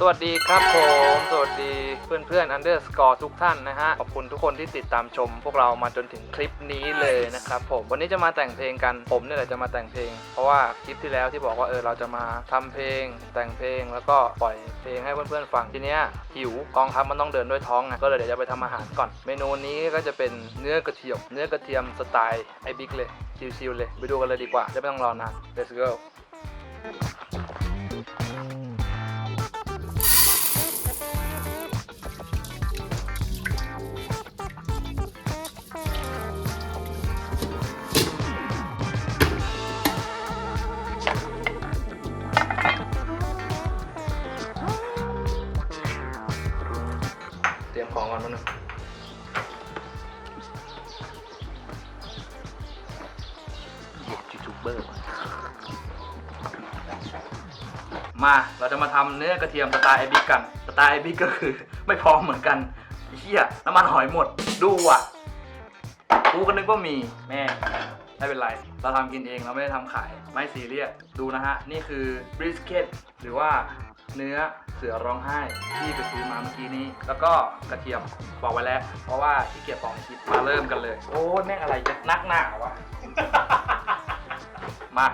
สวัสดีครับผม สวัสดีเพื่อนเพื่อนอันเดอร์สกอร์ทุกท่านนะฮะ ขอบคุณทุกคนที่ติดตามชม พวกเรามาจนถึงคลิปนี้เลยนะครับผม วันนี้จะมาแต่งเพลงกัน ผมเนี่ยแหละจะมาแต่งเพลง เพราะว่าคลิปที่แล้วที่บอกว่าเออเราจะมาทำเพลง แต่งเพลงแล้วก็ปล่อยเพลงให้เพื่อนๆฟัง ทีเนี้ยหิวกองทัพมันต้องเดินด้วยท้องไง ก็เลยเดี๋ยวจะไปทำอาหารก่อน เมนูนี้ก็จะเป็นเนื้อกระเทียม เนื้อกระเทียมสไตล์ไอบิ๊กเลย ชิวๆเลย ไปดูกันเลยดีกว่า จะไม่ต้องรอนาน let's go ตรียมของก่อนมาหนึ่งยูทูบเบอร์มาเราจะมาทำเนื้อกระเทียมสไตล์ไอบิกกันสไตล์ไอบิกก็คือ ไม่พร้อมเหมือนกันไอ้เฮียน้ำมันหอยหมดดูอะกูก็นึกว่ามีแม่ไม่เป็นไร เราทำกินเองเราไม่ได้ทำขาย ไม่ซีเรียสดูนะฮะ นี่คือบริสเกตหรือว่าเนื้อ เสือร้องไห้ที่ไปซื้อมาเมื่อกี้นี้ แล้วก็กระเทียมบอกไว้แล้ว เพราะว่าขี้เกียจปอกคลิปมาเริ่มกันเลย โอ้แม่งอะไรจะนักหนาวะ มา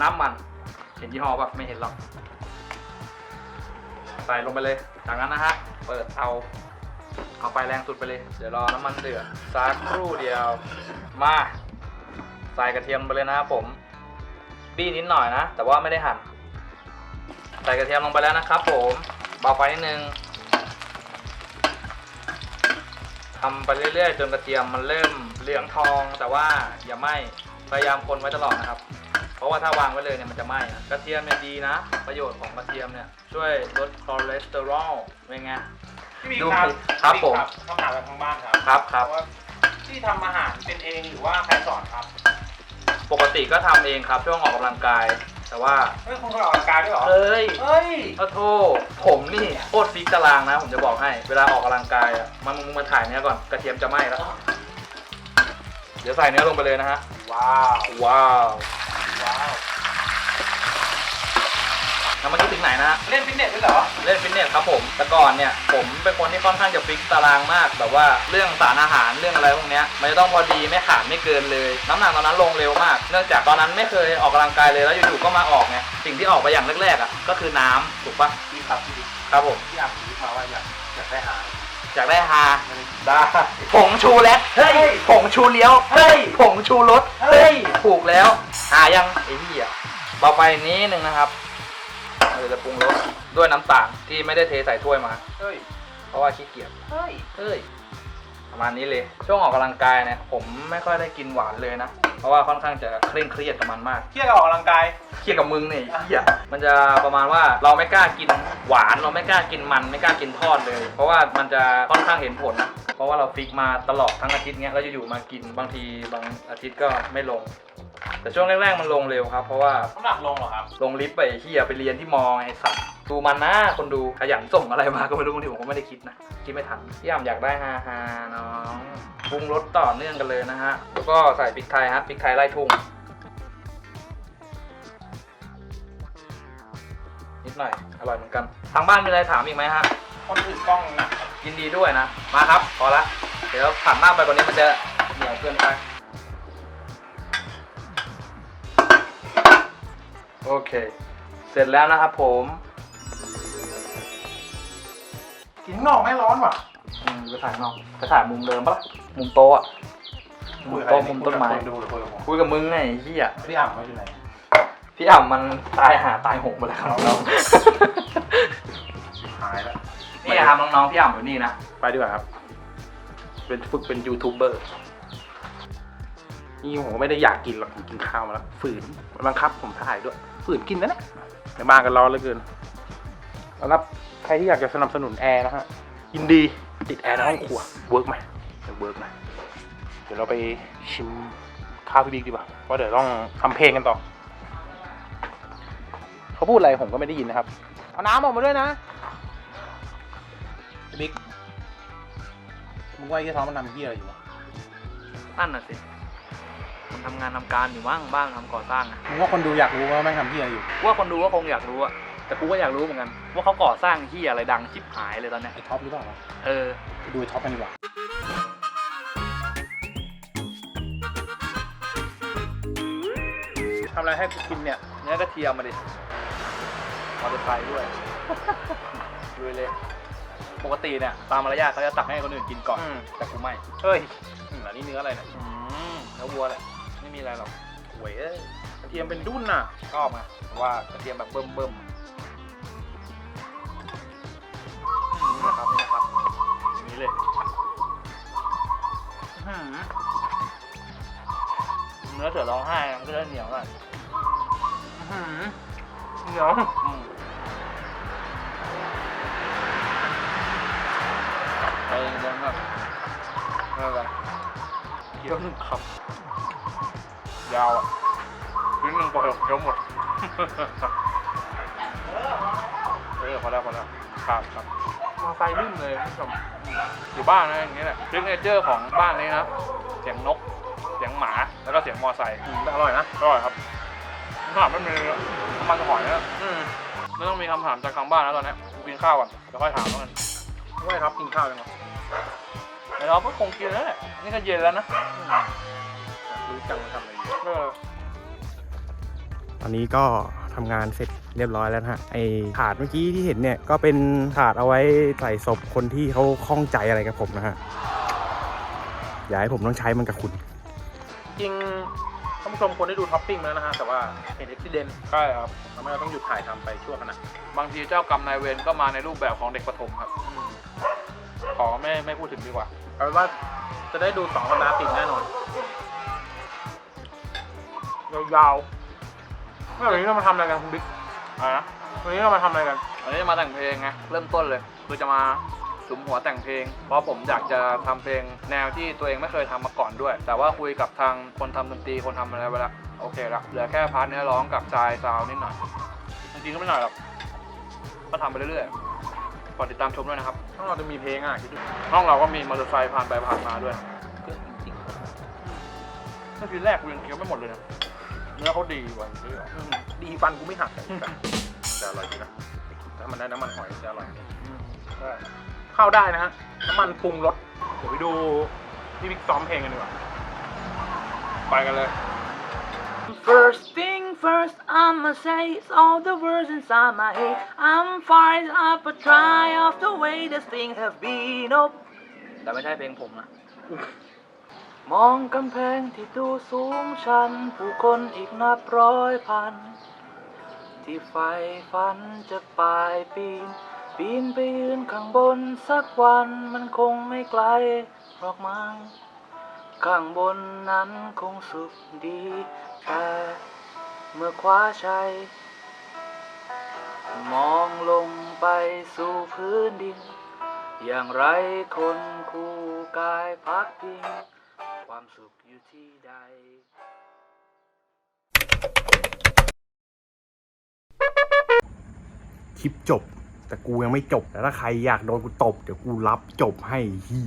น้ำมัน เห็นยี่ห้อปะไม่เห็นหรอก ใส่ลงไปเลย จากนั้นนะฮะ เปิดเตาเอาไฟแรงสุดไปเลย เดี๋ยวรอน้ำมันเดือดสักครู่เดียว มา ใส่กระเทียมไปเลยนะครับผม บี้นิดหน่อยนะ แต่ว่าไม่ได้หั่น ใส่กระเทียมลงไปแล้วนะครับ ผมเบาไฟนิดนึงทำไปเรื่อยๆจนกระเทียมมันเริ่มเหลืองทอง แต่ว่าอย่าไหม้พยายามคนไว้ตลอดนะครับ เพราะว่าถ้าวางไว้เลยเนี่ยมันจะไหม้นะกระเทียมเนี่ยดีนะ ประโยชน์ของกระเทียมเนี่ยช่วยลดคอเลสเตอรอลเป็นไงพี่บิ๊กดูครับครับพี่ผมบิ๊กคำถามจากทางบ้านครับครับครับว่าที่ทำอาหารเป็นเองหรือว่าใครสอนครับ ปกติก็ทำเองครับช่วงออกกำลังกาย แต่ว่าเฮ้ยคุณเคยออกกำลังกายด้วยเหรอ เอ้ยเฮ้ย ขอโทษผมนี่โคตรฟิกตารางนะ ผมจะบอกให้ เวลาออกกำลังกายอะมันมึงมาถ่ายเนื้อก่อน กระเทียมจะไหม้แล้ว เดี๋ยวใส่เนื้อลงไปเลยนะฮะ ว้าว ว้าว ว้าว แล้วเมื่อกี้ถึงไหนนะฮะ เล่นฟิตเนสด้วยเหรอ เล่นฟิตเนสครับผม แต่ก่อนเนี่ยผมเป็นคนที่ค่อนข้างจะฟิกตารางมาก แบบว่าเรื่องสารอาหารเรื่องอะไรพวกเนี้ยมันจะต้องพอดีไม่ขาดไม่เกินเลย น้ำหนักตอนนั้นลงเร็วมาก เนื่องจากตอนนั้นไม่เคยออกกำลังกายเลยแล้วอยู่ๆก็มาออกไง สิ่งที่ออกไปอย่างแรกๆอะก็คือน้ำถูกปะพี่ครับพี่บิ๊กครับผม พี่อ่านพี่มาว่าอยากอยากได้หาอยากได้ฮาได้ ผงชูแลตเฮ้ย ผงชูเลี้ยว เฮ้ย ผงชูรส เฮ้ย ถูกแล้ว หายังไอ้เหี้ยต่อไปนี้หนึ่งนะครับ เราจะปรุงรสด้วยน้ำตาลที่ไม่ได้เทใส่ถ้วยมา เฮ้ย เพราะว่าขี้เกียจ เฮ้ย เฮ้ย ประมาณนี้เลย ช่วงออกกำลังกายเนี่ยผมไม่ค่อยได้กินหวานเลยนะ เพราะว่าค่อนข้างจะเคร่งเครียดกับมันมากเที่ยวออกกำลังกาย เครียดกับมึงเนี่ยไอ้เหี้ยมันจะประมาณว่าเราไม่กล้ากินหวานเราไม่กล้ากินมันไม่กล้ากินทอดเลย เพราะว่ามันจะค่อนข้างเห็นผลนะ เพราะว่าเราฟิกมาตลอดทั้งอาทิตย์เงี้ยแล้วอยู่ๆมากินบางทีบางอาทิตย์ก็ไม่ลง แต่ช่วงแรกๆมันลงเร็วครับ เพราะว่าน้ำหนักลงเหรอครับ ลงลิฟต์ไปไอ้เฮียไปเรียนที่มอไงไอ้สัตว์ดูมันนะคนดูขยันส่งอะไรมาก็ไม่รู้บางทีผมก็ไม่ได้คิดนะ คิดไม่ทันพี่ยามอยากได้ฮาฮาๆน้องปรุงรสต่อเนื่องกันเลยนะฮะแล้วก็ใส่พริกไทยฮะพริกไทยไล่ทุ่งนิดหน่อยอร่อยเหมือนกัน ทางบ้านมีอะไรถามอีกไหมฮะคนถือกล้องหนักยินดีด้วยนะ มาครับพอละ เดี๋ยวผ่านมากไปกว่านี้มันจะเหนียวเกินไป โอเค เสร็จแล้วนะครับผมกินข้างนอกไม่ร้อนว่ะ อืมไปถ่ายนอกไปถ่ายมุมเดิมปะล่ะมุมโต๊ะอะมุมโต๊ะมุมต้นไม้คุยกับคนดูหรือคุยกับผมคุยกับมึงไงไอ้เฮียพี่อ่านเขาอยู่ไหนพี่อ่ำมันตายหาตายโหงไปแล้วครับน้องหายแล้วๆนี่ครับน้องๆพี่อ่ำอยู่นี่นะไปดีกว่าครับ เป็นฝึกเป็นยูทูบเบอร์นี่ผมก็ไม่ได้อยากกินหรอกผมกินข้าวมาแล้วฝืนมันบังคับผมถ่ายด้วย ฝืนกินนะเนี่ยในบ้านกันร้อนเหลือเกินสำหรับใครที่อยากจะสนับสนุนแอร์นะฮะยินดีติดแอร์ในห้องครัวเวิร์กไหมเดี๋ยวเวิร์กนะเดี๋ยวเราไปชิมข้าวพี่บิ๊กดีกว่าเพราะเดี๋ยวต้องทำเพลงกันต่อ เขาพูดอะไรผมก็ไม่ได้ยินนะครับ เอาน้ำออกมาด้วยนะพี่บิ๊กมึงว่าไอ้ที่ท้องมันทำเหี้ยอะไรอยู่วะนั่นน่ะสิมัน ทำงานทำการอยู่บ้างบ้างทำก่อสร้างอะมึงว่าคนดูอยากรู้ว่าแม่งทำเหี้ยอะไรอยู่ว่าคนดูก็คงอยากรู้อะแต่กูก็อยากรู้เหมือนกัน ว่าเขาก่อสร้างที่อะไรดังชิบหายเลยตอนเนี้ยไอ้ท็อปหรือเปล่าวะเออ ไปดูไอ้ท็อปกันดีกว่าทำอะไรให้กูกินเนี่ยเนื้อกระเทียมมาดิมอเตอร์ไซค์ด้วยดูเลย ปกติเนี่ยตามมารยาทเขาจะตักให้คนอื่นกินก่อนอืมแต่กูไม่ เฮ้ยอืมอันนี้เนื้ออะไรเนี่ยอืมเนื้อวัวแหละ ไม่มีอะไรหรอกหวยเอ้ยกระเทียมเป็นดุ้นน่ะชอบไงเพราะว่ากระเทียมแบบเบิ่มเบิ่มๆอืมนะครับนี่นะครับอย่างนี้เลยอื้อหือเนื้อเสือร้องไห้มันก็จะเหนียวหน่อยอื้อหือเหนียวอืมไปเดินแบบนั่นแหละเคี้ยวหนึ่งคำ ยาวอะชิ้นหนึ่งปล่อยเคี้ยวหมด เออพอแล้วพอแล้วครับครับมาไฟลื่นเลยคุณผู้ชมอยู่บ้านนะอย่างเงี้ยแหละซิกเนเจอร์ของบ้านนี้นะเสียงนก เสียงหมาแล้วก็เสียงมอไซค์อืมแต่อร่อยนะอร่อยครับคำถามไม่มีน้ำมันหอยนะอืมไม่ต้องมีคำถามจากทางบ้านแล้วตอนเนี้ยกูกินข้าวก่อนเดี๋ยวค่อยถามแล้วกันว่าไอ้ท็อปกินข้าวยังไงเดี๋ยวเราก็คงกินแล้วแหละนี่ก็เย็นแล้วนะรู้จังมันทำอะไรอยู่เออ ตอนนี้ก็ทำงานเสร็จเรียบร้อยแล้วนะฮะไอถาดเมื่อกี้ที่เห็นเนี่ยก็เป็นถาดเอาไว้ใส่ศพคนที่เขาข้องใจอะไรกับผมนะฮะอย่าให้ผมต้องใช้มันกับคุณ จริงท่านผู้ชมควรได้ดูท็อปปิ้งมาแล้วนะฮะแต่ว่าเห็นอุบิเหตุใช่ครับทำให้เราต้องหยุดถ่ายทำไปชั่วขณะบางทีเจ้ากรรมนายเวรก็มาในรูปแบบของเด็กประถมครับ ขอไม่ไม่พูดถึงดีกว่าเอาเป็นว่าจะได้ดูสองสัปดาห์ติดแน่นอน ยาวๆแล้ววันนี้เรามาทำอะไรกันคุณบิ๊กอะไรนะวันนี้เรามาทำอะไรกันอันนี้จะมาแต่งเพลงไงเริ่มต้นเลยคือจะมาสุมหัวแต่งเพลง เพราะผมอยากจะทำเพลงแนวที่ตัวเองไม่เคยทำมาก่อนด้วย แต่ว่าคุยกับทางคนทำดนตรีคนทำอะไรไปแล้วโอเคละเหลือแค่พาร์ทเนื้อร้องกับจายซาวนิดหน่อย จริงๆก็ไม่หน่อยหรอกก็ทำไปเรื่อยๆฝากติดตามชมด้วยนะครับถ้าเราจะมีเพลงอะคิดดูห้องเราก็มีมอเตอร์ไซค์ผ่านไปผ่านมาด้วยเกินจริงเมื่อทีแรกกูยังเคี้ยวไม่หมดเลยนะ เนื้อเขาดีกว่าเยอะๆอืมดีฟันกูไม่หักเลยแต่อร่อยดีนะ ถ้ามันได้น้ำมันหอยจะอร่อยดีใช่เข้าได้นะฮะ น้ำมันปรุงรส เดี๋ยวไปดูพี่บิ๊กซ้อมเพลงกันดีกว่า ไปกันเลย First thing first, I'ma say it's all the words inside my head. I'm fired up, but try off the way this thing have been. Oh, แต่ไม่ใช่เพลงผมนะ มองกำแพงที่ดูสูงชัน ผู้คนอีกนับร้อยพัน ที่ไฟฝันจะปลายปีน ปีนไปยืนข้างบนสักวันมันคงไม่ไกลหรอกมั้งข้างบนนั้นคงสุขดีแต่เมื่อคว้าชัย มองลงไปสู่พื้นดิน อย่างไรคนคู่กายพักพิง ความสุขอยู่ที่ใด คลิปจบ แต่กูยังไม่จบ แต่ถ้าใครอยากโดนกูตบ เดี๋ยวกูรับจบให้ฮี่